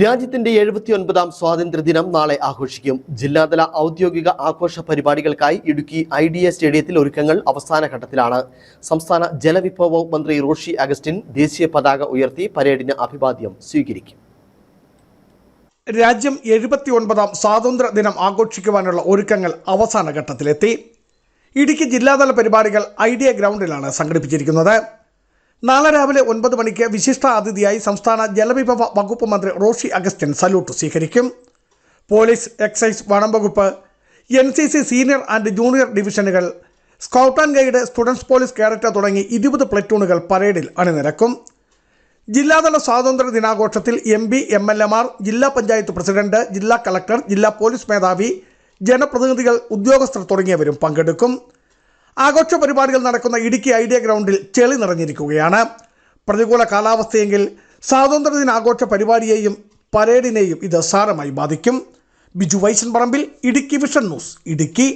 രാജ്യത്തിന്റെ എഴുപത്തിയൊൻപതാം സ്വാതന്ത്ര്യദിനം നാളെ ആഘോഷിക്കും. ജില്ലാതല ഔദ്യോഗിക ആഘോഷ പരിപാടികൾക്കായി ഇടുക്കി ഐ ഡി എ സ്റ്റേഡിയത്തിൽ ഒരുക്കങ്ങൾ അവസാന ഘട്ടത്തിലാണ്. സംസ്ഥാന ജലവിഭവ മന്ത്രി റോഷി അഗസ്റ്റിൻ ദേശീയ പതാക ഉയർത്തി പരേഡിന് അഭിവാദ്യം സ്വീകരിക്കും. രാജ്യം എഴുപത്തി ഒൻപതാം സ്വാതന്ത്ര്യ ദിനം ആഘോഷിക്കുവാനുള്ള ഒരുക്കങ്ങൾ അവസാന ഘട്ടത്തിലെത്തി. ഇടുക്കി ജില്ലാതല പരിപാടികൾ ഐഡിയ ഗ്രൗണ്ടിലാണ് സംഘടിപ്പിച്ചിരിക്കുന്നത്. നാളെ രാവിലെ ഒൻപത് മണിക്ക് വിശിഷ്ട അതിഥിയായി സംസ്ഥാന ജലവിഭവ വകുപ്പ് മന്ത്രി റോഷി അഗസ്റ്റ്യൻ സല്യൂട്ട് സ്വീകരിക്കും. പോലീസ് എക്സൈസ് വനം വകുപ്പ് N C C senior and junior ഡിവിഷനുകൾ scout and guide students police cadet തുടങ്ങി ഇരുപത് പ്ലറ്റൂണുകൾ പരേഡിൽ അണിനിരക്കും. ജില്ലാതല സ്വാതന്ത്ര്യ ദിനാഘോഷത്തിൽ എം പി എം എൽ എമാർ ജില്ലാ പഞ്ചായത്ത് പ്രസിഡന്റ് ജില്ലാ കളക്ടർ ജില്ലാ പോലീസ് മേധാവി ജനപ്രതിനിധികൾ ഉദ്യോഗസ്ഥർ തുടങ്ങിയവരും പങ്കെടുക്കും. ആഘോഷ പരിപാടികൾ നടക്കുന്ന ഇടുക്കി ഐഡിയ ഗ്രൗണ്ടിൽ ചെളി നിറഞ്ഞിരിക്കുകയാണ്. പ്രതികൂല കാലാവസ്ഥയെങ്കിൽ സ്വാതന്ത്ര്യദിന ആഘോഷ പരിപാടിയെയും പരേഡിനെയും ഇത് സാരമായി ബാധിക്കും. Biju Vaishan Parambil Idukki vision news Idukki.